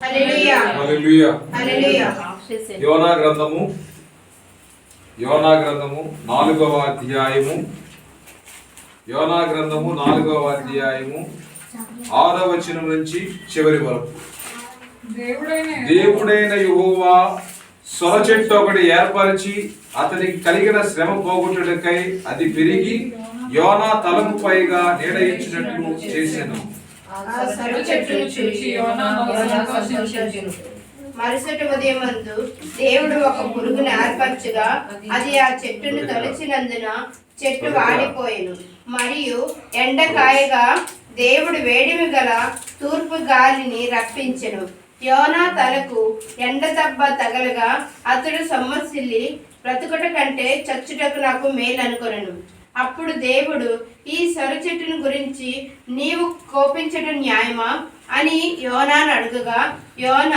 హల్లెలూయా. హల్లెలూయా. హల్లెలూయా. యోనా గ్రంథము యోనా గ్రంథము నాలుగవ అధ్యాయము. యోనా గ్రంథము నాలుగవ అధ్యాయము. ఆరవ వచనం నుంచి చివరి వరకు. దేవుడైన యెహోవా సొర చెట్టు ఒకటి ఏర్పరిచి అతనికి కలిగిన శ్రమ పోగొట్టుటకై అది పెరిగి యోనా తలకు పైగా నీడ ఇచ్చినట్లు చేసెను. మరుసటి ఉదయం మందు దేవుడు ఒక పురుగును ఏర్పరచుగా అది ఆ చెట్టును తొలచినందున చెట్టు వాడిపోయెను. మరియు ఎండ కాయగా దేవుడు వేడిమి గల తూర్పు గాలిని రప్పించెను. యోనా తలకు ఎండ దెబ్బ తగలగా అతడు సొమ్మసిల్లి బ్రతుకుట కంటే చచ్చుటకు నాకు మేలు అనుకొనెను అప్పుడు దేవుడు ఈ సరు చెట్టును గురించి నీవు కోపించడం న్యాయమా? అని యోనాను అడుగుగా యోన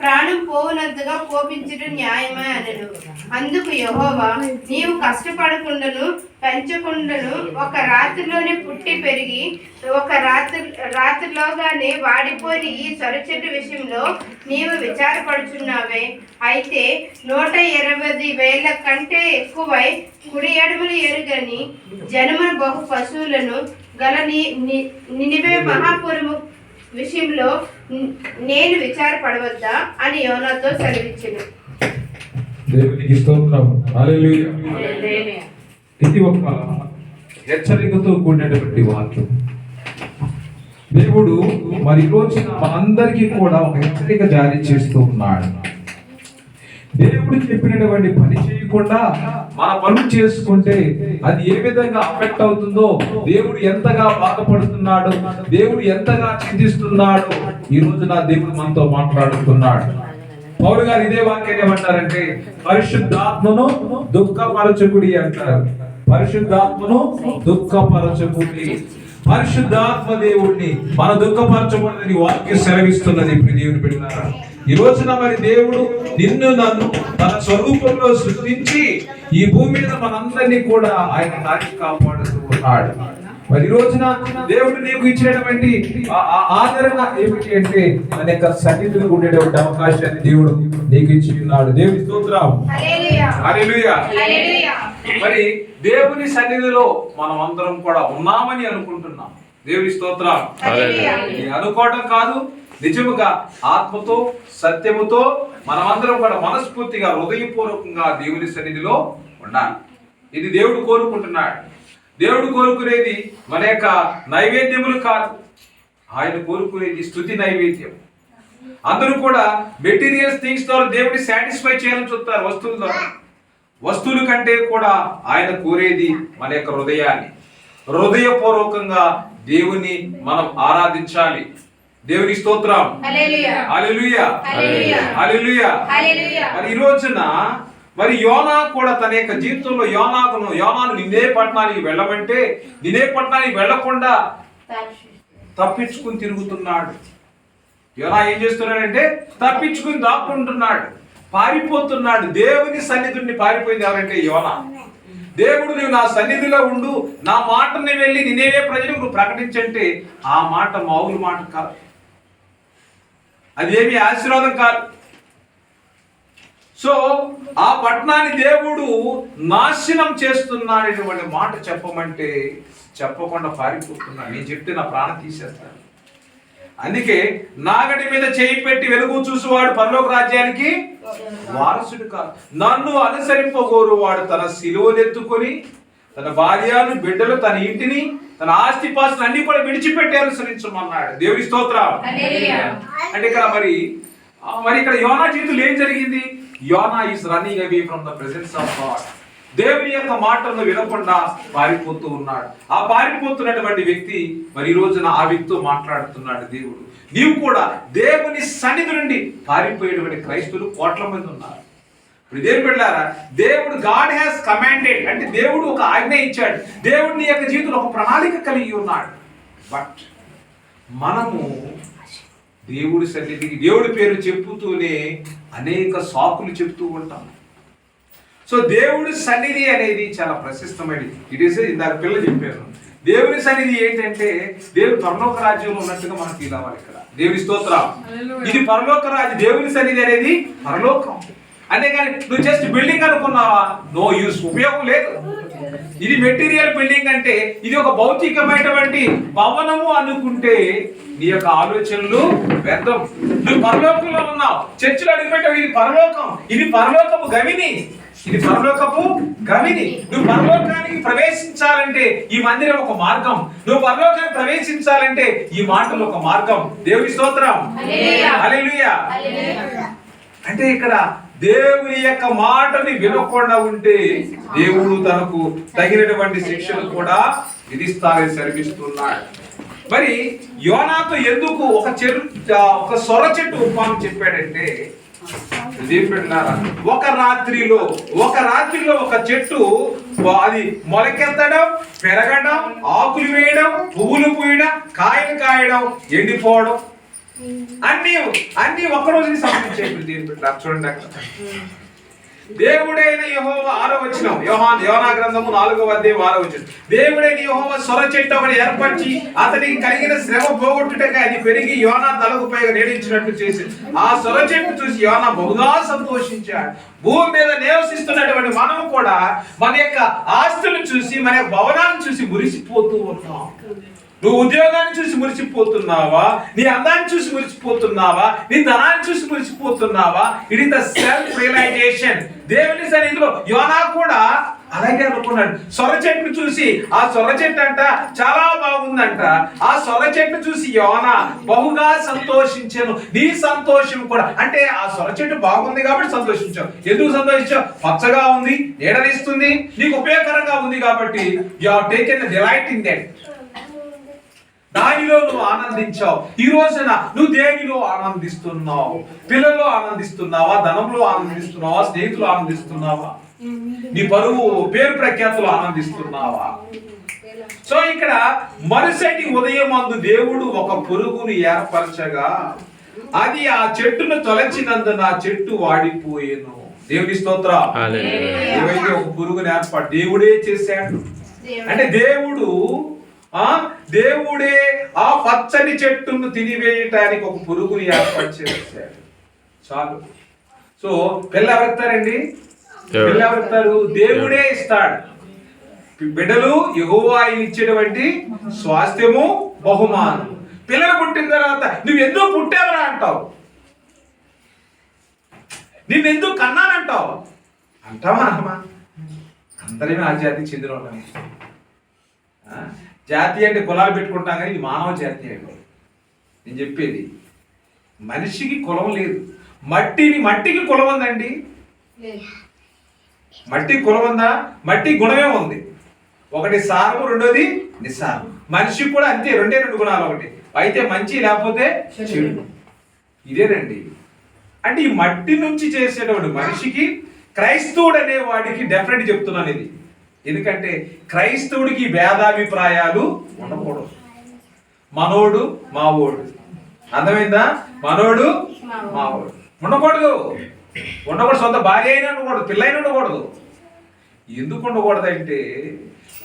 ప్రాణం పోవునంతగా కోపించడం న్యాయమా అనను. అందుకు యహోవా నీవు కష్టపడకుండాను పెంచకుండాను ఒక రాత్రిలోనే పుట్టి పెరిగి ఒక రాత్రి రాత్రిలోగానే వాడిపోయిన ఈ సొర చెట్టు విషయంలో నీవు విచారపడుచున్నావే. అయితే నూట ఇరవై వేల కంటే ఎక్కువై కుడి ఎడమలు ఎరుగని జనమున బహు పశువులను గల నినివే మహాపురము విషయంలో నేను విచారపడవద్దా అని యోనాతో సెలవిచ్చెను. దేవునికి స్తోత్రం. హల్లెలూయా. ఇది ఒక హెచ్చరికతో కూడినటువంటి వాక్యం. దేవుడు మరి రోజున మనందరికీ కూడా ఒక హెచ్చరిక జారీ చేస్తూ ఉన్నాడు. దేవుడు చెప్పినటువంటి పని చేయకుండా మన పనులు చేసుకుంటే అది ఏ విధంగా అఫెక్ట్ అవుతుందో దేవుడు ఎంతగా బాధపడుతున్నాడు దేవుడు ఎంతగా చింతిస్తున్నాడు ఈ రోజున దేవుడు మనతో మాట్లాడుతున్నాడు. పౌరు గారు ఇదే వాక్యం ఏమంటారంటే పరిశుద్ధాత్మను దుఃఖపరచకుడి అంటారు. పరిశుద్ధాత్మను దుఃఖపరచకుండి పరిశుద్ధాత్మ దేవుణ్ణి మన దుఃఖపరచకూడదని వాక్యం సెలవిస్తున్నది ఇప్పుడు దేవుని పెట్టినారా ఈ రోజున మరి దేవుడు నిన్ను నన్ను తన స్వరూపంలో సృష్టించి ఈ భూమి మీద మనందరినీ కూడా ఆయన కాచి కాపాడుతూ ఉన్నాడు. మరి ఈ రోజున దేవుడు నీకు ఇచ్చినటువంటి ఆదరణ ఏమిటి అంటే అనేక సన్నిధులు ఉండేటువంటి అవకాశాన్ని దేవుడు నీకు ఇచ్చి ఉన్నాడు. దేవుని స్తోత్రం మరి దేవుని సన్నిధిలో మనం అందరం కూడా ఉన్నామని అనుకుంటున్నాం. దేవుని స్తోత్రం అనుకోవడం కాదు నిజముగా ఆత్మతో సత్యముతో మనమందరం కూడా మనస్ఫూర్తిగా హృదయపూర్వకంగా దేవుని సన్నిధిలో ఉండాలి. ఇది దేవుడు కోరుకుంటున్నాడు. దేవుడు కోరుకునేది మన యొక్క నైవేద్యములు కాదు. ఆయన కోరుకునేది స్థుతి నైవేద్యం. అందరూ కూడా మెటీరియల్స్ థింగ్స్ ద్వారా దేవుడిని సాటిస్ఫై చేయాలని చూస్తారు వస్తువుల ద్వారా. వస్తువుల కంటే కూడా ఆయన కోరేది మన యొక్క హృదయాన్ని. హృదయపూర్వకంగా దేవుని మనం ఆరాధించాలి. దేవుని స్తోత్రం. మరి ఈ రోజున మరి యోనా కూడా తన యొక్క జీవితంలో యోనాకును యోనాను నిన్నే పట్టణానికి వెళ్ళమంటే నిన్నే పట్టణానికి వెళ్ళకుండా తప్పించుకుని తిరుగుతున్నాడు. యోనా ఏం చేస్తున్నాడంటే తప్పించుకుని దాక్కుంటున్నాడు. పారిపోతున్నాడు. దేవుని సన్నిధుడిని పారిపోయింది ఎవరంటే యోనా. దేవుడు నువ్వు నా సన్నిధిలో ఉండు. నా మాటని వెళ్ళి నినేవే ప్రజలకు నువ్వు ప్రకటించంటే ఆ మాట మామూలు మాట కాదు. అదేమి ఆశీర్వాదం కాదు. సో ఆ పట్టణాన్ని దేవుడు నాశనం చేస్తున్నాడనేటువంటి మాట చెప్పమంటే చెప్పకుండా పారిపోతున్నాడు నేను చెప్తే నా ప్రాణం తీసేస్తాను. అందుకే నాగడి మీద చేయి పెట్టి వెలుగు చూసేవాడు పరలోక రాజ్యానికి వారసుడు కాదు. నన్ను అనుసరింపగోరు వాడు తన సిలువనెత్తుకొని తన భార్యను బిడ్డలు తన ఇంటిని తన ఆస్తి పాస్తులు అన్ని కూడా విడిచిపెట్టి అనుసరించమన్నాడు. దేవుని స్తోత్రం. అంటే ఇక్కడ మరి మరి ఇక్కడ యోనా జీవితంలో ఏం జరిగింది? Jonah is running away from the presence of God దేవుని యొక్క మాటలను వినకుండా పారిపోతూ ఉన్నాడు. ఆ పారిపోతున్నటువంటి వ్యక్తి మరి ఈ రోజున ఆ వ్యక్తితో మాట్లాడుతున్నాడు దేవుడు. నీవు కూడా దేవుని సన్నిధి నుండి పారిపోయేటువంటి క్రైస్తువులు కోట్ల మంది ఉన్నారు. ఇప్పుడు దేవుడు పెట్టారా దేవుడు గాడ్ హ్యాస్ కమాండెడ్ అంటే దేవుడు ఒక ఆజ్ఞ ఇచ్చాడు. దేవుడు నీ యొక్క జీవితంలో ఒక ప్రణాళిక కలిగి ఉన్నాడు. బట్ మనము దేవుడి సన్నిధికి దేవుడి పేరు చెప్పుతూనే అనేక సాకులు చెప్తూ ఉంటాం. సో దేవుడి సన్నిధి అనేది చాలా ప్రశస్తమైనది. ఇట్ ఈస్ ఇందాక పిల్ల చెప్పాను దేవుని సన్నిధి ఏంటంటే దేవుని పరలోక రాజ్యంలో ఉన్నట్టుగా మనం ఫీల్ అవ్వాలి ఇక్కడ. దేవుని స్తోత్రం. ఇది పరలోక రాజ్యం దేవుని సన్నిధి అనేది పరలోకం. అంతేగాని నువ్వు జస్ట్ బిల్డింగ్ అనుకున్నావా? నో యూస్ ఉపయోగం లేదు. ఇది మెటీరియల్ బిల్డింగ్ అంటే ఇది ఒక భౌతికమైనటువంటి భవనము అనుకుంటే నీ యొక్క ఆలోచనలు వ్యర్థం. నువ్వు పరలోకంలో ఉన్నావు. చర్చిలో అడుగుపెట్టావు ఇది పరలోకం. ఇది పరలోకపు గవిని ఇది పరలోకపు గవిని నువ్వు పరలోకానికి ప్రవేశించాలంటే ఈ మందిరం ఒక మార్గం. నువ్వు పరలోకానికి ప్రవేశించాలంటే ఈ మాటలు ఒక మార్గం. దేవుని స్తోత్రం. అంటే ఇక్కడ దేవుని యొక్క మాటని వినకుండా ఉంటే దేవుడు తనకు తగినటువంటి శిక్షను కూడా విధిస్తారని శర్మిస్తున్నాడు మరి యోనాతో ఎందుకు ఒక చెరు ఒక సొర చెట్టు ఉపమానం చెప్పాడంటే ఇదేం ఒక రాత్రిలో ఒక రాత్రిలో ఒక చెట్టు అది మొలకెత్తడం పెరగడం ఆకులు వేయడం పువ్వులు పూయడం కాయలు కాయడం ఎండిపోవడం. అన్ని అన్ని ఒక రోజుకి దీని పెట్టారు చూడండి అక్కడ దేవుడైన యహోవ ఆరో వచ్చిన యోహాన్ యోనా గ్రంథము నాలుగవ అధ్యాయం ఆరో వచ్చిన దేవుడైన యహోవ స్వర చెట్టు ఒకటి ఏర్పరిచి అతనికి కలిగిన శ్రమ పోగొట్టుటగా అది పెరిగి యోనా తలకు పైగా నేడించినట్లు చేసి ఆ సొర చెట్టు చూసి యోనా బహుగా సంతోషించాడు. భూమి మీద నివసిస్తున్నటువంటి మనము కూడా మన యొక్క ఆస్తులను చూసి మన యొక్క భవనాన్ని చూసి మురిసిపోతూ ఉన్నాం. నువ్వు ఉద్యోగాన్ని చూసి మురిసిపోతున్నావా? నీ అందాన్ని చూసి మురిసిపోతున్నావా? నీ ధనాన్ని చూసి మురిసిపోతున్నావా? It is the self realisation దేవుని సన్నిధిలో యోనా కూడా అలాగే అనుకున్నాడు. సొర చెట్టు చూసి ఆ సొర చెట్టు అంట చాలా బాగుందంట. ఆ సొర చెట్టు చూసి యోనా బహుగా సంతోషించాను. నీ సంతోషం కూడా. అంటే ఆ సొర చెట్టు బాగుంది కాబట్టి సంతోషించావు. ఎందుకు సంతోషించావు? పచ్చగా ఉంది నీడనిస్తుంది నీకు ఉపయోగకరంగా ఉంది కాబట్టి you have taken delight in that దానిలో నువ్వు ఆనందించావు. ఈ రోజున నువ్వు దేనిలో ఆనందిస్తున్నావు? పిల్లల్లో ఆనందిస్తున్నావా? ధనంలో ఆనందిస్తున్నావా? స్నేహితులు ఆనందిస్తున్నావా? నీ పరువు పేరు ప్రఖ్యాతులు ఆనందిస్తున్నావా? సో ఇక్కడ మరుసటి ఉదయం అందు దేవుడు ఒక పురుగును ఏర్పరచగా అది ఆ చెట్టును తొలచినందున ఆ చెట్టు వాడిపోయేను. దేవుని స్తోత్ర. ఏవైతే ఒక పురుగును ఏర్పాటు దేవుడే చేశాడు. అంటే దేవుడు ఆ? దేవుడే ఆ పచ్చని చెట్టును తినివేయటానికి ఒక పురుగుని ఏర్పాటు చేశాడు. చాలు. సో పిల్ల ఎవరెత్తారండి. పిల్ల ఎవరెత్తారు దేవుడే ఇస్తాడు. బిడ్డలు ఎగువ ఇచ్చేటువంటి స్వాస్థ్యము బహుమానం పిల్లలు పుట్టిన తర్వాత నువ్వు ఎందుకు పుట్టావరా అంటావు? నిన్ను ఎందుకు కన్నానంటావు అంటావా? అందరమే ఆ జాతికి చెందిన వాళ్ళమే? జాతి అంటే కులాలు పెట్టుకుంటాం కానీ ఇది మానవ జాతి అండి నేను చెప్పేది మనిషికి కులం లేదు. మట్టిని మట్టికి కులం ఉందండి? మట్టి కులం ఉందా? మట్టి గుణమే ఉంది. ఒకటి సారము రెండోది నిస్సారం. మనిషి కూడా అంతే రెండే రెండు గుణాలు ఒకటి. అయితే మంచి లేకపోతే చెడు. ఇదేనండి అంటే ఈ మట్టి నుంచి చేసేటువంటి మనిషికి క్రైస్తవుడు అనే వాడికి డెఫినెట్ చెప్తున్నాను ఇది. ఎందుకంటే క్రైస్తవుడికి భేదాభిప్రాయాలు ఉండకూడదు. మనోడు మావోడు. అర్థమైందా? మనోడు మావోడు. ఉండకూడదు. ఉండకూడదు సొంత భార్య అయినా ఉండకూడదు పిల్ల అయినా ఉండకూడదు. ఎందుకు ఉండకూడదంటే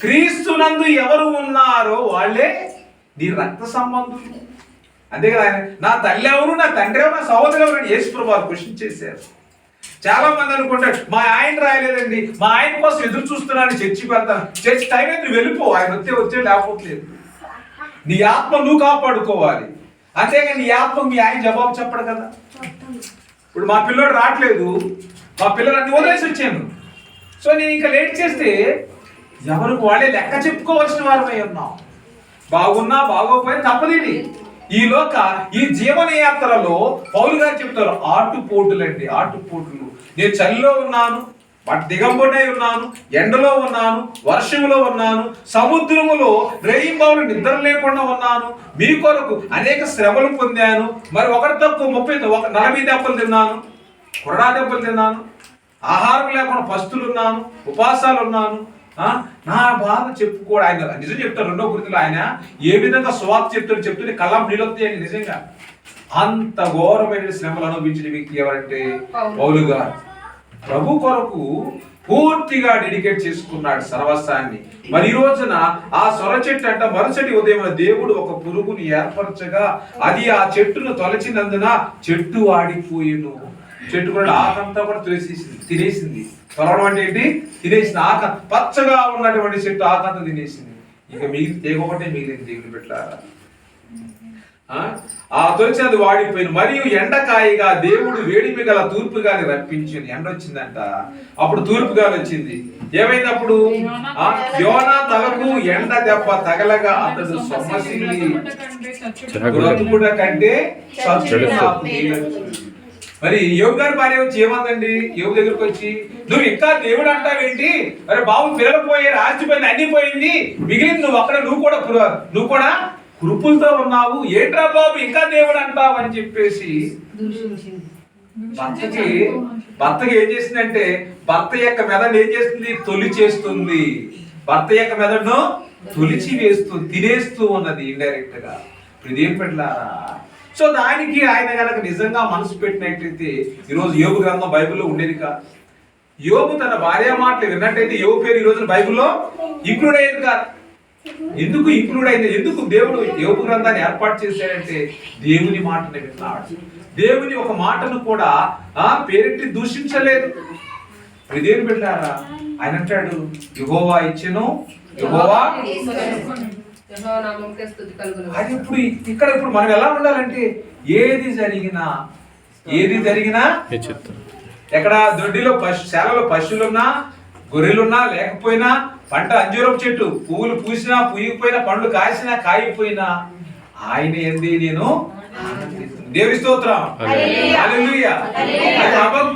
క్రీస్తునందు ఎవరు ఉన్నారో వాళ్ళే నీ రక్త సంబంధులు. అంతే కదా ఆయన? నా తల్లి ఎవరు నా తండ్రి ఎవరు నా సహోదరు ఎవరు యేసు ప్రభు క్వశ్చన్ చేశారు. చాలా మంది అనుకుంటారు మా ఆయన రాయలేదండి మా ఆయన కోసం ఎదురు చూస్తున్నాను చర్చికి వెళ్తాను. చర్చి టైం అయితే నువ్వు వెళ్ళిపో ఆయన వచ్చే వచ్చే లేకపోవట్లేదు నీ ఆత్మ నువ్వు కాపాడుకోవాలి. అంతేగాని నీ ఆత్మ మీ ఆయన జవాబు చెప్పడు కదా. ఇప్పుడు మా పిల్లోడు రావట్లేదు మా పిల్లలు అన్ని వదిలేసి వచ్చాను. సో నేను ఇంకా లేట్ చేస్తే ఎవరికి వాళ్ళే లెక్క చెప్పుకోవాల్సిన వారమై ఉన్నాం. బాగున్నా బాగోపోయినా తప్పదేంటి ఈ లోక ఈ జీవన యాత్రలో పౌలు గారు చెప్తారు ఆటుపోటులండి ఆటుపోటులు. నేను చలిలో ఉన్నాను బట్ దిగంబడినై ఉన్నాను ఎండలో ఉన్నాను వర్షంలో ఉన్నాను సముద్రములో రేయింబావులు నిద్ర లేకుండా ఉన్నాను మీ కొరకు అనేక శ్రమలు పొందాను మరి ఒకటి తక్కువ ముప్పై ఒక నలభై దెబ్బలు తిన్నాను కొరడా దెబ్బలు తిన్నాను ఆహారం లేకుండా పస్తులు ఉన్నాను ఉపాసాలు ఉన్నాను నా బాధ చెప్పుకోడు ఆయన. నిజం చెప్తారు రెండో గుర్తులు ఆయన ఏ విధంగా స్వార్థ చెప్తాడు చెప్తుంటే కళ్ళం నీళ్ళొస్తాయి అని నిజంగా. అంత ఘోరమైన శ్రమలు అనుభవించిన వ్యక్తి ఎవరంటే పౌలు. గారు. ప్రభు కొరకు పూర్తిగా డెడికేట్ చేసుకున్నాడు సర్వస్వాన్ని మరి ఈ రోజున ఆ సొర చెట్టు అంట మరుసటి ఉదయం దేవుడు ఒక పురుగుని ఏర్పరచగా అది ఆ చెట్టును తొలచినందున చెట్టు ఆడిపోయిను. చెట్టు కూడా ఆకంతా కూడా తినేసేసింది తినేసింది. కలవడం అంటే ఏంటి? తినేసింది ఆక పచ్చగా ఉన్నటువంటి చెట్టు ఆకంత తినేసింది. ఇక మిగిలి తీగ ఒకటే మిగిలింది దేవుని పెట్టారా ఆ? ఆ తొలిచి అది వాడిపోయింది. మరియు ఎండకాయగా దేవుడు వేడిమి గల తూర్పు గాలి రప్పించింది. ఎండ వచ్చిందంట. అప్పుడు తూర్పు గాలి వచ్చింది. ఏమైందప్పుడు ఆ, యోనా తలకు ఎండ దెబ్బ తగలగా అతడు సొమ్మసింది. కంటే మరి యోగు గారి భార్య వచ్చి ఏమందండి? యోగు దగ్గరకు వచ్చి నువ్వు ఇంకా దేవుడు అంటావేంటి? అరే బాబు పిల్లలు పోయారు ఆస్తిపోయింది అన్ని పోయింది. మిగిలింది నువ్వు అక్కడ నువ్వు కూడా నువ్వు కూడా కురుపులతో ఉన్నావు. ఏంట్రా బాబు ఇంకా దేవుడు అంటావు అని చెప్పేసి భర్తకి భర్తకి ఏం చేసిందంటే భర్త యొక్క మెదడు ఏం చేస్తుంది? తొలి చేస్తుంది. భర్త యొక్క మెదడును తొలిచి వేస్తూ తినేస్తూ ఉన్నది ఇండైరెక్ట్గా. ఇదేం పెట్టారా సో దానికి ఆయన గనక నిజంగా మనసు పెట్టినట్లయితే ఈరోజు యోగు గ్రంథం బైబిల్లో ఉండేది కాదు. యోగు తన భార్య మాటలు విన్నట్టయితే యోగు పేరు ఈ రోజున బైబిల్లో ఇంక్లూడ్ అయ్యేది కాదు. ఎందుకు ఇంక్లూడ్ అయింది ఎందుకు దేవుడు యోగు గ్రంథాన్ని ఏర్పాటు చేశాడంటే దేవుని మాటను విన్నాడు. దేవుని ఒక మాటను కూడా ఆ పేరెట్టి దూషించలేదు. ఇదేం పెట్టారా ఆయన అంటాడు యుగోవా ఇచ్చెను యుగోవా అది ఇప్పుడు ఇక్కడ ఇప్పుడు మనం ఎలా ఉండాలంటే ఏది జరిగినా ఏది జరిగినా ఎక్కడ దొడ్డిలో పశు శాలలో పశువులున్నా గొర్రెలున్నా లేకపోయినా పంట అంజూరపు చెట్టు పువ్వులు పూసినా పూయకపోయినా పండ్లు కాసినా కాయిపోయినా ఆయన ఏంది నేను. దేవి స్తోత్రం.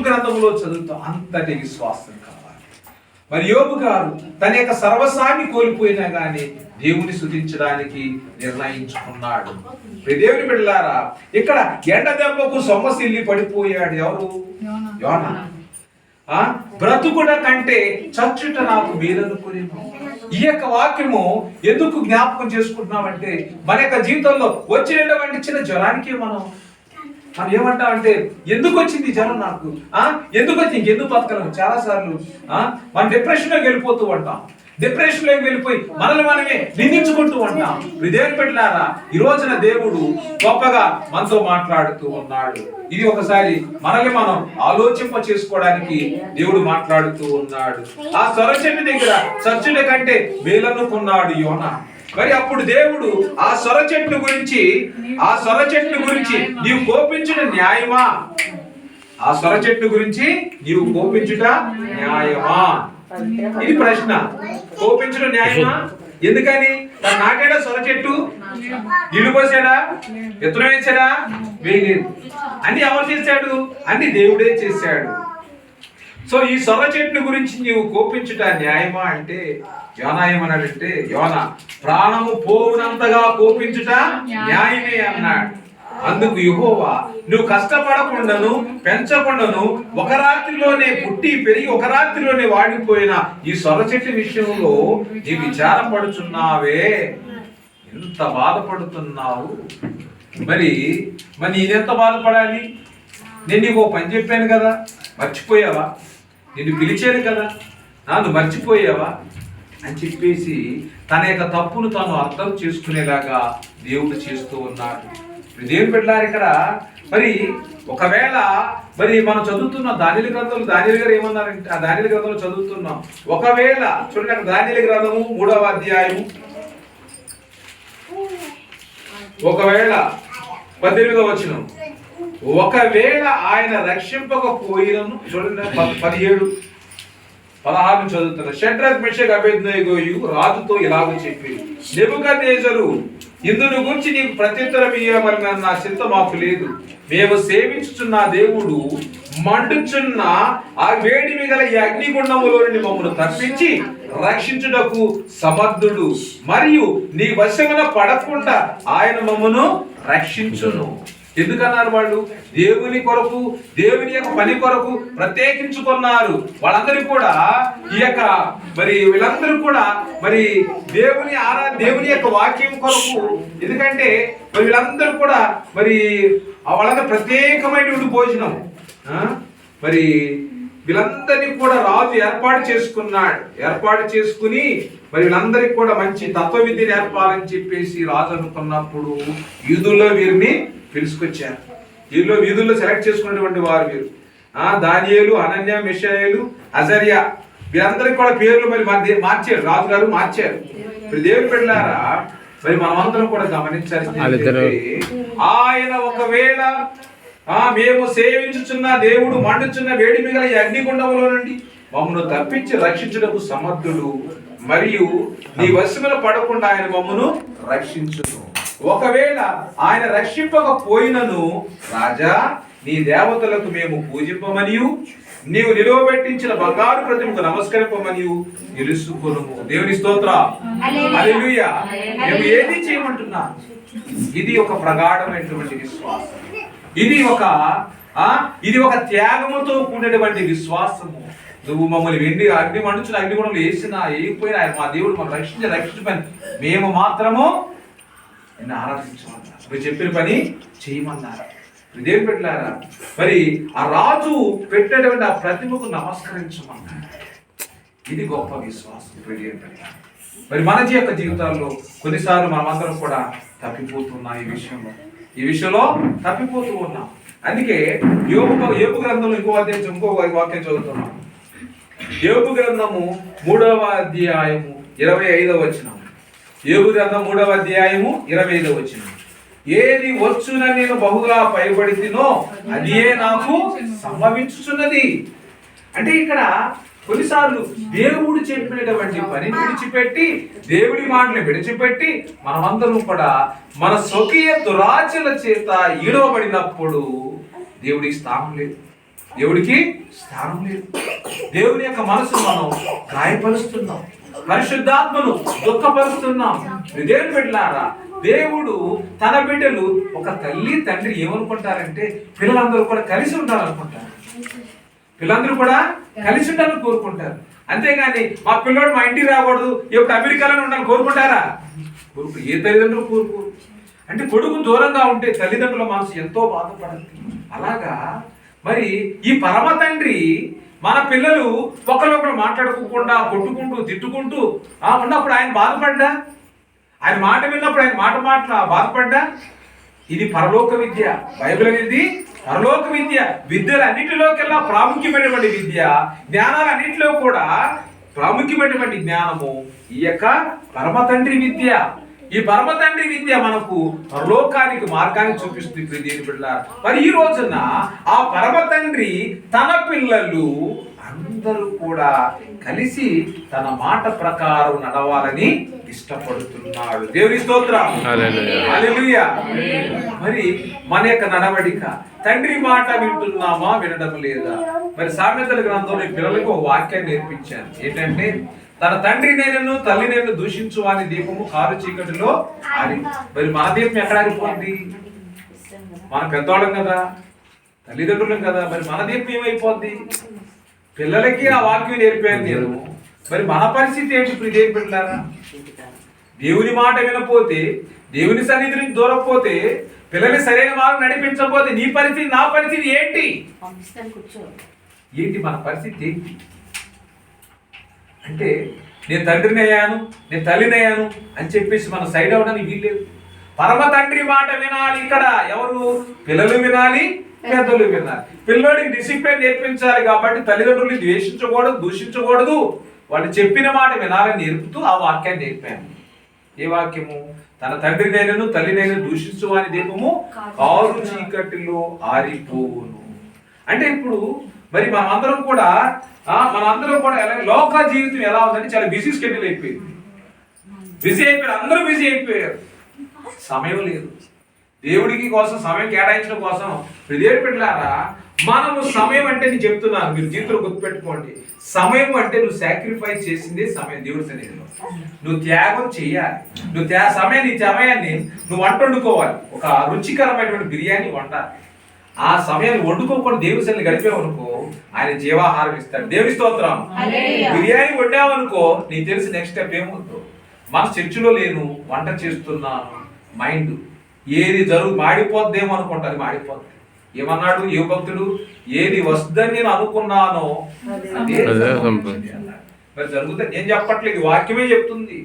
గ్రంథంలో చదువుతాం. అంతటి విశ్వాసం కావాలి. మరి యోబు గారు తన యొక్క సర్వస్వాన్ని కోల్పోయినా గాని దేవుని స్తుతించడానికి నిర్ణయించుకున్నాడు. దేవుని బిడ్డలారా ఇక్కడ ఎండ దెబ్బకు సొమ్మసిల్లి పడిపోయాడు ఎవరు? యోనా. ఆ? బ్రతుకుడ కంటే చచ్చుట నాకు మేలనుకుని ఈ యొక్క వాక్యము ఎందుకు జ్ఞాపకం చేసుకుంటున్నామంటే మన యొక్క జీవితంలో వచ్చినటువంటి చిన్న జ్వరానికి మనం మనం ఏమంటామంటే ఎందుకు వచ్చింది జ్వరం నాకు? ఆ? ఎందుకు వచ్చింది? ఇంకెందుకు బతకలేము చాలా సార్లు ఆ? మనం డిప్రెషన్లోకి వెళ్ళిపోతూ ఉంటాం. డిప్రెషన్లోకి వెళ్ళిపోయి మనల్ని మనమే నిందించుకుంటూ ఉంటాం. విదేవి పెట్టినారా ఈ రోజున దేవుడు గొప్పగా మనతో మాట్లాడుతూ ఉన్నాడు. ఇది ఒకసారి మనల్ని మనం ఆలోచింప చేసుకోవడానికి దేవుడు మాట్లాడుతూ ఉన్నాడు. ఆ సొర చెట్టు దగ్గర చచ్చుల కంటే వేలనుకున్నాడు యోన. మరి అప్పుడు దేవుడు ఆ సొర చెట్టు గురించి ఆ సొర చెట్టు గురించి నీవు కోపించుట న్యాయమా? ఆ సొర చెట్టు గురించి నీవు కోపించుట న్యాయమా? ఇది ప్రశ్న. కోపించుట న్యాయమా? ఎందుకని? తను నాటాడా సొర చెట్టు? నీళ్ళు పోసాడా? విత్తనం వేసాడా? వేయలేదు. అన్ని ఎవరు చేశాడు? అన్ని దేవుడే చేశాడు. సో ఈ సొర చెట్టు గురించి నీవు కోపించుట న్యాయమా అంటే యోనా ఏమన్నాడంటే యోన ప్రాణము పోవునంతగా కోపించుట న్యాయమే అన్నాడు. అందుకు యుహోవా నువ్వు కష్టపడకుండాను పెంచకుండాను ఒక రాత్రిలోనే పుట్టి పెరిగి ఒక రాత్రిలోనే వాడిపోయిన ఈ సొర చెట్టు విషయంలో నీ విచారపడుచున్నావే ఎంత బాధపడుతున్నావు? మరి మరి నేనెంత బాధపడాలి? నేను నీకు ఓ పని చెప్పాను కదా మర్చిపోయావా? నిన్ను పిలిచాను కదా. నన్ను మర్చిపోయావా? అని చెప్పేసి తన యొక్క తప్పును తాను అర్థం చేసుకునేలాగా దేవుడు చేస్తూ ఉన్నాడు. దేవుడు పెట్టారు ఇక్కడ మరి ఒకవేళ మరి మనం చదువుతున్న దానిల గ్రంథంలో దానిల గారు ఏమన్నారంటే ఆ దానిల గ్రంథంలో చదువుతున్నాం. ఒకవేళ చూడండి అక్కడ దానిల గ్రంథము మూడవ అధ్యాయము. ఒకవేళ పద్దెనిమిదవ వచ్చిన ఒకవేళ ఆయన రక్షింపకపోయినను చూడండి పదిహేడు పదహారు చదువుతున్నా షడ్రక్ మిషక్ అభేద్నయు రాజుతో ఇలాగ చెప్పి నెబుకద్నేజరు ఇందును గురించి నీకు ప్రత్యుత్తరం ఇవ్వమని నా చింత మాకు లేదు. మేము సేవించుచున్న దేవుడు మండుచున్న ఆ వేడిమి గల ఈ అగ్నిగుండములో నుండి మమ్మల్ని తప్పించి రక్షించుటకు సమర్థుడు. మరియు నీ వశమున పడకుండా ఆయన మమ్మను రక్షించును. ఎందుకన్నారు వాళ్ళు? దేవుని కొరకు దేవుని యొక్క పని కొరకు ప్రత్యేకించుకున్నారు. వాళ్ళందరూ కూడా ఈ యొక్క మరి వీళ్ళందరూ కూడా మరి దేవుని ఆరా దేవుని యొక్క వాక్యం కొరకు ఎందుకంటే మరి వీళ్ళందరూ కూడా మరి ఆ వాళ్ళందరూ ప్రత్యేకమైనటువంటి భోజనం. మరి వీళ్ళందరినీ కూడా రాజు ఏర్పాటు చేసుకున్నాడు. ఏర్పాటు చేసుకుని మరి వీళ్ళందరికీ కూడా మంచి తత్వ విద్య నేర్పాలని చెప్పేసి రాజు అనుకున్నప్పుడు వీధుల్లో వీరిని పిలుచుకొచ్చారు వీరిలో వీధుల్లో సెలెక్ట్ చేసుకున్నటువంటి వారు వీరు. ఆ దానియేలు అనన్య మిషాయేలు అజరియా. వీరందరికీ కూడా పేర్లు మరి మార్చారు. రాజు గారు మార్చారు. ఇప్పుడు దేవుని పెళ్ళారా మరి మనమందరం కూడా గమనించాలి ఆయన ఒకవేళ ఆ మేము సేవించుచున్న దేవుడు మండుచున్న వేడి మిగల ఈ అగ్నిగుండములో నుండి మమ్మను తప్పించి రక్షించుటకు సమర్థుడు మరియు నీ వశముల పడకుండా ఆయన మమ్మను రక్షించును. ఒకవేళ ఆయన రక్షింపకపోయినను రాజా నీ దేవతలకు మేము పూజింపమనియు నీవు నిలువబెట్టించిన బంగారు ప్రతిమకు నమస్కరింపమనియు తెలుసుకొను దేవుని స్తోత్ర. మేము ఏది చేయమంటున్నా? ఇది ఒక ప్రగాఢమైనటువంటి విశ్వాసం. ఇది ఒక ఆ ఇది ఒక త్యాగముతో కూడినటువంటి విశ్వాసము. నువ్వు మమ్మల్ని వెండి అగ్ని మండుచున్న అగ్ని కూడా వేసినా వేయకపోయినా మా దేవుడు మనం రక్షించి రక్షించమని మేము మాత్రము నిన్ను ఆరాధించమన్నారు. మీరు చెప్పిన పని చేయమన్నారు. ఇదేం పెట్టారా మరి ఆ రాజు పెట్టేటువంటి ఆ ప్రతిమకు నమస్కరించమన్నారు. ఇది గొప్ప విశ్వాసం ప్రియమైన మరి మన యొక్క జీవితాల్లో కొన్నిసార్లు మనమందరం కూడా తప్పిపోతున్నాం ఈ విషయంలో. ఈ విషయంలో తప్పిపోతూ ఉన్నాం. అందుకే యోగు యోగు గ్రంథంలో ఇంకో అధ్యాయం ఇంకో వాక్యం చదువుతున్నాం. యోగు గ్రంథము మూడవ అధ్యాయము ఇరవై ఐదవ వచ్చినాం యోగు గ్రంథం మూడవ అధ్యాయము ఇరవై ఐదు వచనం. ఏది వచ్చున నేను బహుగా పైబడితినో అదే నాకు సంభవించుచున్నది. అంటే ఇక్కడ కొన్నిసార్లు దేవుడు చెప్పినటువంటి పని విడిచిపెట్టి దేవుడి మాటలు విడిచిపెట్టి మనమందరం కూడా మన స్వకీయ దురాచల చేత ఈడవబడినప్పుడు దేవుడికి స్థానం లేదు. దేవుడికి స్థానం లేదు. దేవుని యొక్క మనసు మనం గాయపరుస్తున్నాం. పరిశుద్ధాత్మను దుఃఖపరుస్తున్నాం. దేవుని బిడ్డలారా? దేవుడు తన బిడ్డలు ఒక తల్లి తండ్రి ఏమనుకుంటారంటే పిల్లలందరూ కూడా కలిసి ఉండాలనుకుంటారు. పిల్లలందరూ కూడా కలిసి ఉండాలని కోరుకుంటారు. అంతేగాని మా పిల్లోడు మా ఇంటికి రాకూడదు ఎప్పుడు అమెరికాలోనే ఉండాలని కోరుకుంటారా? కోరుకు ఏ తల్లిదండ్రులు కోరుకోరు. అంటే కొడుకు దూరంగా ఉంటే తల్లిదండ్రుల మనసు ఎంతో బాధపడాలి అలాగా? మరి ఈ పరమ తండ్రి మన పిల్లలు ఒకరికొకరు మాట్లాడుకోకుండా కొట్టుకుంటూ తిట్టుకుంటూ ఆ ఉన్నప్పుడు ఆయన బాధపడ్డా? ఆయన మాట విన్నప్పుడు ఆయన మాట మాట్లా బాధపడ్డా? ఇది పరలోక విద్య. బైబిల్ అనేది పరలోక విద్య. విద్యలన్నింటిలోకెల్లా ప్రాముఖ్యమైనటువంటి విద్య. జ్ఞానాలన్నింటిలో కూడా ప్రాముఖ్యమైనటువంటి జ్ఞానము ఈ యొక్క పరమతండ్రి విద్య. ఈ పరమ తండ్రి విద్య మనకు పరలోకానికి మార్గాన్ని చూపిస్తుంది ప్రియ దేవుని బిడ్డలారా. మరి ఈ రోజున ఆ పరమ తండ్రి తన పిల్లలు అందరూ కూడా కలిసి తన మాట ప్రకారం నడవాలని ఇష్టపడుతున్నాడు. దేవుని స్తోత్రం. మరి మన యొక్క నడవడిక తండ్రి మాట వింటున్నామా వినడం లేదా? మరి సామెతల గ్రంథంలో పిల్లలకు ఒక వాక్యాన్ని నేర్పించాను. ఏంటంటే తన తండ్రి నేను తల్లి నేను దూషించు అని దీపము కారు చీకటిలో ఆరి. మరి మన దీపం ఎక్కడ ఆరిపోయింది? మన పెద్దవాళ్ళం కదా తల్లిదండ్రులం కదా మరి మన దీపం ఏమైపోద్ది? పిల్లలకి ఆ వాక్యం నేర్పాను నేను మరి మన పరిస్థితి ఏంటి ఇప్పుడు ఇదేం పెట్టారా? దేవుని మాట వినపోతే దేవుని సన్నిధి నుంచి దూరపోతే పిల్లల్ని సరైన మార్గం నడిపించకపోతే నీ పరిస్థితి నా పరిస్థితి ఏంటి? ఏంటి మన పరిస్థితి ఏంటి? అంటే నేను తండ్రిని అయ్యాను నేను తల్లిని అయ్యాను అని చెప్పేసి మనం సైడ్ అవ్వడానికి వీల్లేదు పరమ తండ్రి మాట వినాలి ఇక్కడ. ఎవరు? పిల్లలు వినాలి పెద్దలు వినాలి. పిల్లోడికి డిసిప్లిన్ నేర్పించాలి కాబట్టి తల్లిదండ్రులు ద్వేషించకూడదు దూషించకూడదు. వాళ్ళు చెప్పిన మాట వినాలని నేర్పుతూ ఆ వాక్యాన్ని నేర్పాను. ఏ వాక్యము? తన తండ్రి నేనను తల్లి నేను దూషించు అని దీపము కారు చీకటిలో ఆరిపోవును. అంటే ఇప్పుడు మరి మనమందరం కూడా ఆ, మనందరం కూడా ఎలా లోక జీవితం ఎలా ఉందంటే చాలా బిజీ స్కెడ్యూల్ అయిపోయింది. బిజీ అయిపోయారు అందరూ బిజీ అయిపోయారు. సమయం లేదు. దేవుడికి కోసం సమయం కేటాయించడం కోసం దేవుడి పెట్టారా మనము సమయం అంటే నేను చెప్తున్నాను మీరు జీవితంలో గుర్తుపెట్టుకోండి. సమయం అంటే నువ్వు సాక్రిఫైస్ చేసింది సమయం దేవుడి సన్నిధిలో. నువ్వు త్యాగం చేయాలి. నువ్వు త్యా సమయం నీ సమయాన్ని నువ్వు వంట వండుకోవాలి. ఒక రుచికరమైనటువంటి బిర్యానీ వండాలి. ఆ సమయాన్ని వండుకోకుండా దేవుడి సన్నిధి గడిపావనుకో ఆయన జీవాహారం ఇస్తాడు. దేవుని స్తోత్రం. బిర్యానీ వండావనుకో నీకు తెలిసి నెక్స్ట్ స్టెప్ ఏమవుతుందో మన చర్చిలో లేను వంట చేస్తున్నాను మైండ్. ఏది జరుగు మాడిపోద్దేమో అనుకుంటా అది మాడిపోద్ది. ఏమన్నాడు ఏ భక్తుడు? ఏది వస్తుందని నేను అనుకున్నానో. మరి జరుగుతుంది నేను చెప్పట్లేదు వాక్యమే చెప్తుంది.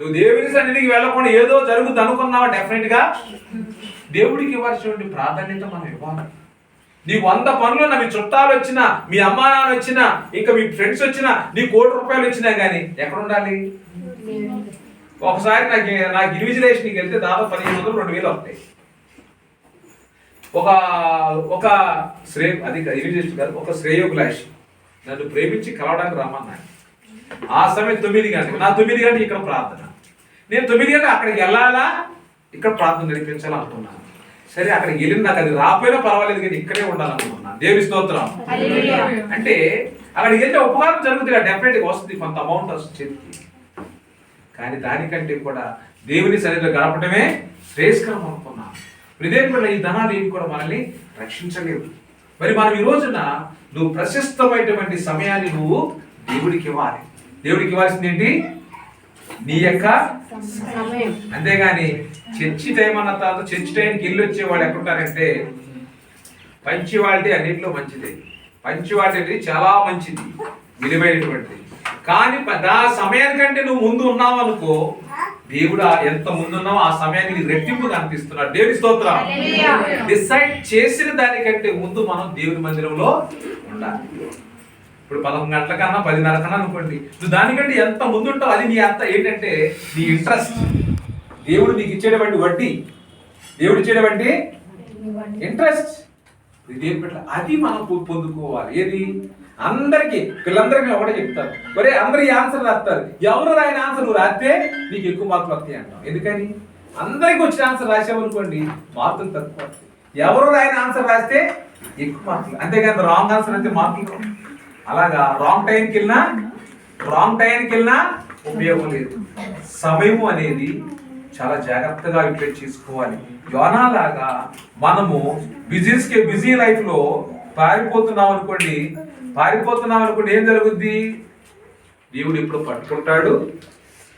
నువ్వు దేవుని సన్నిధికి వెళ్ళకుండా ఏదో జరుగుతుంది అనుకున్నావా? డెఫినెట్గా? దేవుడికి ఇవ్వాల్సినటువంటి ప్రాధాన్యత మనం ఇవ్వాలి. నీ వంద పనులు నా మీ చుట్టాలు వచ్చినా మీ అమ్మా నాన్న వచ్చినా ఇంకా మీ ఫ్రెండ్స్ వచ్చినా నీ కోటి రూపాయలు వచ్చినా కానీ ఎక్కడ ఉండాలి? ఒకసారి నాకు నాకు గిరివిజిలేషన్కి వెళ్తే దాదాపు పదిహేను వందలు రెండు వేలు వస్తాయి ఒక ఒక శ్రేయ అది గిరివిజిలేషన్ కాదు ఒక శ్రేయోభిలాషి నన్ను ప్రేమించి కలవడానికి రమ్మన్నాడు. ఆ సమయం తొమ్మిది గంటలు. నా తొమ్మిది గంటలు ఇక్కడ ప్రార్థన. నేను తొమ్మిది గంటలు అక్కడికి వెళ్ళాలా? ఇక్కడ ప్రార్థన నడిపించాలి అనుకున్నాను సరే అక్కడికి వెళ్ళిన నాకు అది రాపోయినా పర్వాలేదు కానీ ఇక్కడే ఉండాలనుకున్నాను దేవి స్తోత్రం. అంటే అక్కడికి వెళ్తే ఉపకారం జరుగుతుంది డెఫినెట్గా వస్తుంది కొంత అమౌంట్ వస్తుంది చేతికి. కానీ దానికంటే కూడా దేవుని సన్నిధిలో గడపడమే శ్రేయస్కరం అనుకున్నాను వల్ల ఈ ధనాలు ఏవి కూడా మనల్ని రక్షించలేవు మరి మనం ఈ రోజున నువ్వు ప్రశస్తమైనటువంటి సమయాన్ని నువ్వు దేవుడికి ఇవ్వాలి. దేవుడికి ఇవ్వాల్సింది ఏంటి? నీ యొక్క అంతేగాని చర్చి టైం అన్న తర్వాత చర్చి టైంకి వెళ్ళి వచ్చేవాడు ఎక్కడుంటారంటే పంచివాలిటీ అన్నింటిలో మంచిది. పంచివాలిటీ చాలా మంచిది విలువైనటువంటిది. కానీ ఆ సమయానికంటే నువ్వు ముందు ఉన్నావు అనుకో దేవుడు ఎంత ముందు ఉన్నావో ఆ సమయానికి నీకు రెట్టింపు కనిపిస్తున్నాడు దేవుని స్తోత్రం. డిసైడ్ చేసిన దానికంటే ముందు మనం దేవుని మందిరంలో ఉండాలి. ఇప్పుడు పదకొండు గంటల కన్నా పదిన్నర కన్నా అనుకోండి. నువ్వు దానికంటే ఎంత ముందు ఉంటావు అది నీ అంత ఏంటంటే నీ ఇంట్రెస్ట్ దేవుడు నీకు ఇచ్చేటువంటి వడ్డీ. దేవుడు ఇచ్చేటువంటి ఇంట్రెస్ట్ ఇది దేవుని అది మనం పొందుకోవాలి. ఏది? అందరికి పిల్లలందరికీ ఒకటే చెప్తారు ఒరే అందరు ఈ ఆన్సర్ రాస్తారు. ఎవరు రాయని ఆన్సర్ నువ్వు రాస్తే నీకు ఎక్కువ మార్కులు వస్తాయి అంటాం ఎందుకని? అందరికి వచ్చిన ఆన్సర్ రాసామనుకోండి మార్కులు తక్కువ వస్తాయి. ఎవరు రాయని ఆన్సర్ రాస్తే ఎక్కువ మార్కులు అంతేకాదు రాంగ్ ఆన్సర్ అయితే మార్కులు అలాగా రాంగ్ టైంకి వెళ్ళినా రాంగ్ టైంకి వెళ్ళినా ఉపయోగం లేదు. సమయం అనేది చాలా జాగ్రత్తగా యూటిలైజ్ చేసుకోవాలి. యోనాలాగా మనము బిజినెస్కి బిజీ లైఫ్లో పారిపోతున్నాం అనుకోండి. పారిపోతున్నాం అనుకోండి ఏం జరుగుద్ది? దేవుడు ఎప్పుడు పట్టుకుంటాడు?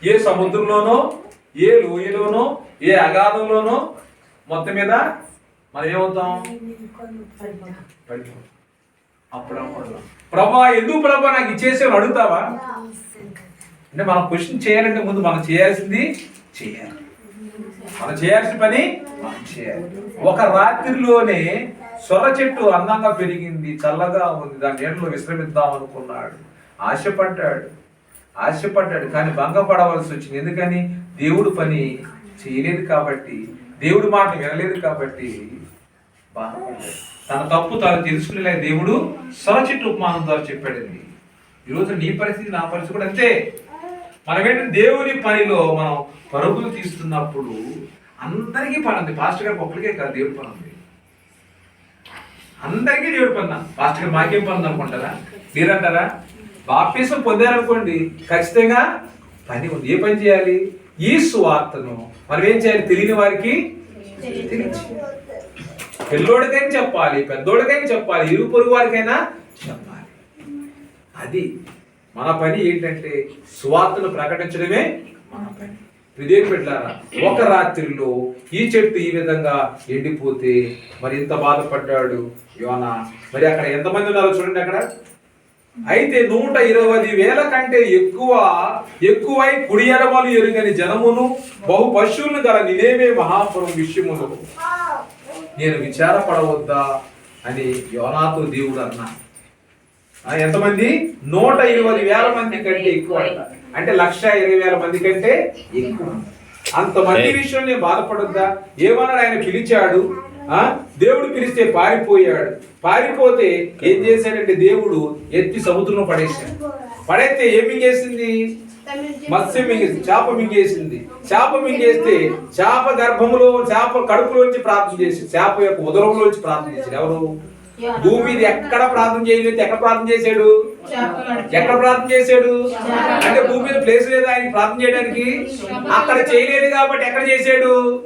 ఏ సముద్రంలోనో ఏ లోయలోనో ఏ అగాధంలోనో మొత్తం మీద మనం ఏమవుతాం. అప్పుడు అనుకుంటున్నాం ప్రభా ఎందుకు ప్రభా నాకు ఇచ్చేసి అడుగుతావా? అంటే మనం క్వశ్చన్ చేయాలంటే ముందు మనం చేయాల్సింది చేయాలి. మనం చేయాల్సిన పని చేయాలి. ఒక రాత్రిలోనే సొర చెట్టు అందంగా పెరిగింది చల్లగా ఉంది దాని నీడలో విశ్రమిద్దాం అనుకున్నాడు. ఆశపడ్డాడు. ఆశపడ్డాడు. కానీ భంగపడవలసి వచ్చింది. ఎందుకని? దేవుడు పని చేయలేదు కాబట్టి దేవుడు మాట వినలేదు కాబట్టి బాధపడ్డాడు. తన తప్పు తాను తెలుసుకునే దేవుడు సొర చెట్టు ఉపమానం ద్వారా చెప్పాడండి. ఈరోజు నీ పరిస్థితి నా పరిస్థితి కూడా అంతే. మనం దేవుని పనిలో మనం పరుగులు తీస్తున్నప్పుడు అందరికీ పని ఉంది. పాస్టర్ గారికి ఒక్కరికే కాదు దేవుడి పని ఉంది. అందరికీ దేవుడి పని పాస్టర్ గారు మాకేం పని అనుకుంటారా? మీరంటారా? బాప్తీసం పొందారనుకోండి ఖచ్చితంగా పని ఉంది. ఏ పని చేయాలి? ఈ సువార్తను మనం ఏం చేయాలి? తెలియని వారికి పిల్లోడికైనా చెప్పాలి పెద్దోడికైనా చెప్పాలి ఇరు పొరుగు వారికైనా చెప్పాలి. అది మన పని ఏంటంటే సువార్తను ప్రకటించడమే మన పని. ఇదేం పెట్టారా ఒక రాత్రిలో ఈ చెట్టు ఈ విధంగా ఎండిపోతే మరి ఎంత బాధపడ్డాడు యోనా? మరి అక్కడ ఎంతమంది ఉన్నారో చూడండి అక్కడ. అయితే నూట ఇరవై వేల కంటే ఎక్కువ ఎక్కువై కుడి ఎడమలు ఎరుగని జనమును బహు పశువులు గల నినేవే మహాపురం విషయమును నేను విచారపడవద్దా అని యోనాతో దేవుడు అన్నా ఎంతమంది? నూట ఇరవై వేల మంది కంటే ఎక్కువ అంట. అంటే లక్ష ఇరవై వేల మంది కంటే ఎక్కువ. అంతమంది విషయంలో నేను బాధపడొద్దా? ఏమన్నాడు ఆయన? పిలిచాడు. ఆ? దేవుడు పిలిస్తే పారిపోయాడు. పారిపోతే ఏం చేశాడంటే దేవుడు ఎత్తి సముద్రంలో పడేశాడు. పడేస్తే ఏం మింగేసింది? మత్స్యం మింగేసింది చేప మింగేసింది. చేప మింగేస్తే చేప గర్భములో చేప కడుపులోంచి ప్రార్థన చేసి చేప యొక్క ఉదరంలోంచి ప్రార్థన చేశాడు. ఎవరు? భూమి మీద ఎక్కడ ప్రార్థన చేయలేదు ఎక్కడ ప్రార్థన చేశాడు? ఎక్కడ ప్రార్థన చేశాడు? అంటే భూమి మీద ప్లేస్ లేదా ఆయన ప్రార్థన చేయడానికి. అక్కడ చేయలేదు కాబట్టి ఎక్కడ చేశాడు?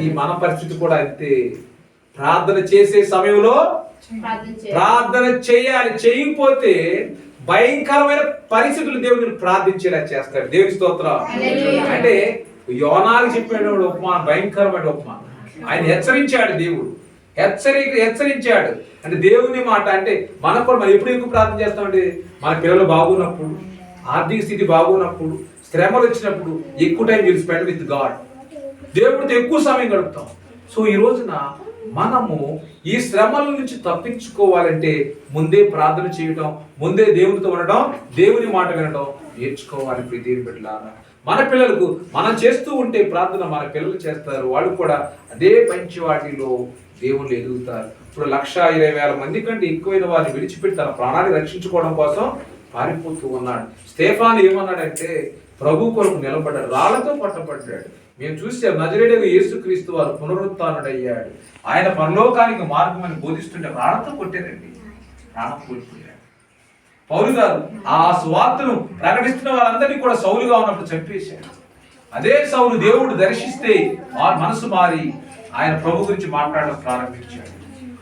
ఈ మన పరిస్థితి కూడా అంతే. ప్రార్థన చేసే సమయంలో ప్రార్థన చేయాలి చేయకపోతే భయంకరమైన పరిస్థితులు దేవుడిని ప్రార్థించేలా చేస్తాడు. దేవుని స్తోత్రం. అంటే యోనాలు చెప్పాడు ఉపమానం భయంకరమైన ఉపమానం. ఆయన హెచ్చరించాడు దేవుడు. హెచ్చరిక హెచ్చరించాడు. అంటే దేవుని మాట అంటే మనకు కూడా మనం ఎప్పుడు ఎక్కువ ప్రార్థన చేస్తామంటే మన పిల్లలు బాగున్నప్పుడు ఆర్థిక స్థితి బాగున్నప్పుడు శ్రమలు వచ్చినప్పుడు ఎక్కువ time will spend with God దేవుడితో ఎక్కువ సమయం గడుపుతాం. సో ఈ రోజున మనము ఈ శ్రమల నుంచి తప్పించుకోవాలంటే ముందే ప్రార్థన చేయటం ముందే దేవునితో ఉండటం దేవుని మాట వినటం నేర్చుకోవాలి ప్రతి బిడ్డలారా. మన పిల్లలకు మనం చేస్తూ ఉంటే ప్రార్థన మన పిల్లలు చేస్తారు. వాళ్ళు కూడా అదే పంచి వాటిలో దేవుళ్ళు ఎదుగుతారు. ఇప్పుడు లక్ష ఇరవై వేల మంది కంటే ఎక్కువైన వారిని విడిచిపెట్టి తన ప్రాణాన్ని రక్షించుకోవడం కోసం పారిపోతూ ఉన్నాడు. స్టేఫాన్ ఏమన్నాడంటే ప్రభు కొరకు నిలబడ్డాడు రాళ్ళతో పట్టబడ్డాడు. మేము చూసాం నజరేడకు యేసుక్రీస్తు వారు పునరుత్డయ్యాడు. ఆయన పరలోకానికి మార్గమని బోధిస్తుంటే రాళ్ళతో కొట్టారండి. ప్రాణం కోల్పోయాడు పౌరు గారు ఆ సువార్తను ప్రకటిస్తున్న వాళ్ళందరినీ కూడా సౌలుగా ఉన్నప్పుడు చంపేశాడు. అదే సౌలు దేవుడు దర్శిస్తే ఆ మనసు మారి ఆయన ప్రభు గురించి మాట్లాడడం ప్రారంభించాడు.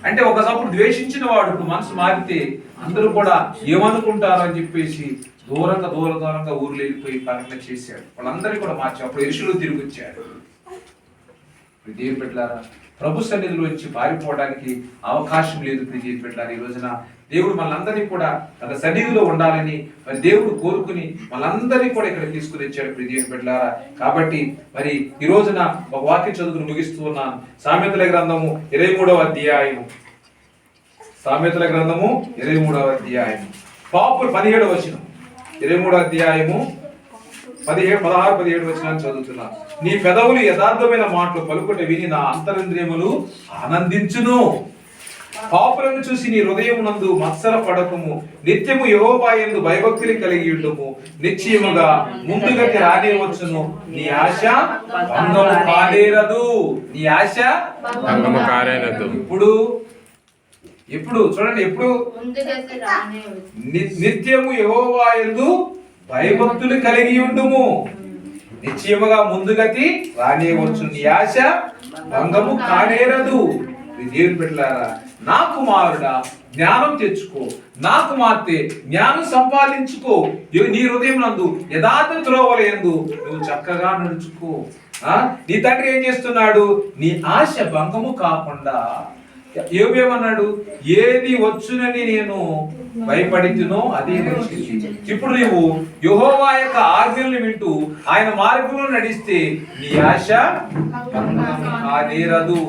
అంటే ఒకసప్పుడు ద్వేషించిన వాడు ఇప్పుడు మనసు మారితే అందరూ కూడా ఏమనుకుంటారు అని చెప్పేసి దూరంగా దూర దూరంగా ఊర్లు వెళ్ళిపోయి పరంగా చేశాడు. వాళ్ళందరినీ కూడా మార్చాడు అప్పుడు ఇరుషులు తిరిగి వచ్చాడు. దేవుని పెట్టారా ప్రభు సన్నిధిలో వచ్చి పారిపోవడానికి అవకాశం లేదు ప్రియ పెట్టారు ఈ రోజున దేవుడు మనందరినీ కూడా తన సన్నిధిలో ఉండాలని మరి దేవుడు కోరుకుని మనందరినీ కూడా ఇక్కడ తీసుకుని వచ్చాడు ప్రియ బిడ్డలారా. కాబట్టి మరి ఈ రోజున ఒక వాక్య చదువుకుని ముగిస్తూ ఉన్నాను. సామెతల గ్రంథము ఇరవై మూడవ అధ్యాయము. సామెతల గ్రంథము ఇరవై మూడవ అధ్యాయము. పాపులు పదిహేడవ వచ్చిన ఇరవై మూడవ అధ్యాయము పదిహేడు పదహారు పదిహేడు వచ్చిన చదువుతున్నా. నీ పెదవులు యథార్థమైన మాటలు పలుకుట విని నా అంతరింద్రియములు ఆనందించును. పాపులను చూసి నీ హృదయమునందు మత్సర పడకము నిత్యము యహోబాయందు భయభక్తులు కలిగి ఉండుము. నిశ్చయముగా ముందుగతి రానివచ్చును. నీ ఆశ భంగము కాలేరదు నీ ఆశ భంగము కాలేరదు. ఇప్పుడు ఎప్పుడు చూడండి ఎప్పుడు? ముందుగా నిత్యము యెహోవాయందు భయభక్తులు కలిగి ఉండుము. నిశ్చయముగా ముందుగతి రానియవచ్చు నీ ఆశ భంగము కానేరదు. దేవుని బిడ్డలారా నా కుమారుడా జ్ఞానం తెచ్చుకో. నా కుమార్తె జ్ఞానం సంపాదించుకో. నీ హృదయం నందు యథార్థ త్రోవలేందు నువ్వు చక్కగా నడుచుకో. ఆ? నీ తండ్రి ఏం చేస్తున్నాడు? నీ ఆశ భంగము కాకుండా ఏమేమన్నాడు ఏది వచ్చునని నేను భయపడితునో అదే వచ్చింది ఇప్పుడు నీవు యుహోవా యొక్క ఆజ్ఞలను వింటూ ఆయన మార్గంలో నడిస్తే నీ ఆశ కానేరదు.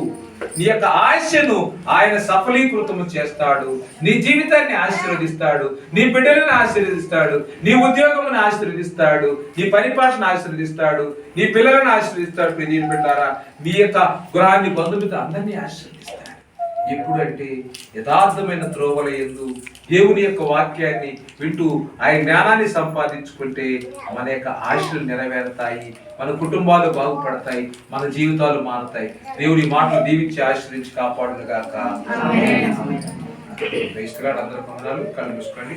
నీ యొక్క ఆశను ఆయన సఫలీకృతము చేస్తాడు. నీ జీవితాన్ని ఆశీర్వదిస్తాడు. నీ బిడ్డలను ఆశీర్వదిస్తాడు. నీ ఉద్యోగమును ఆశీర్వదిస్తాడు. నీ పరిపాలన ఆశీర్వదిస్తాడు. నీ పిల్లలను ఆశీర్వదిస్తాడు ప్రియమైన బిడ్డారా. మీ యొక్క గృహాన్ని బంధుమిత్రులు అందరినీ ఆశీర్వదిస్తాడు. ఎప్పుడంటే యథార్థమైన త్రోవల ఎందు దేవుని యొక్క వాక్యాన్ని వింటూ ఆయన జ్ఞానాన్ని సంపాదించుకుంటే మన యొక్క ఆశలు నెరవేరుతాయి మన కుటుంబాలు బాగుపడతాయి మన జీవితాలు మారుతాయి. దేవుని మాటలు దీవించి ఆశ్రయించి కాపాడును గాక క్రైస్తవులు అందరూ పొందాలు కళ్ళు మూసుకోండి.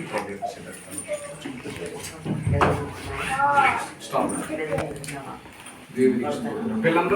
స్టాప్ దేవుని స్తోత్రం. పిల్లలందరూ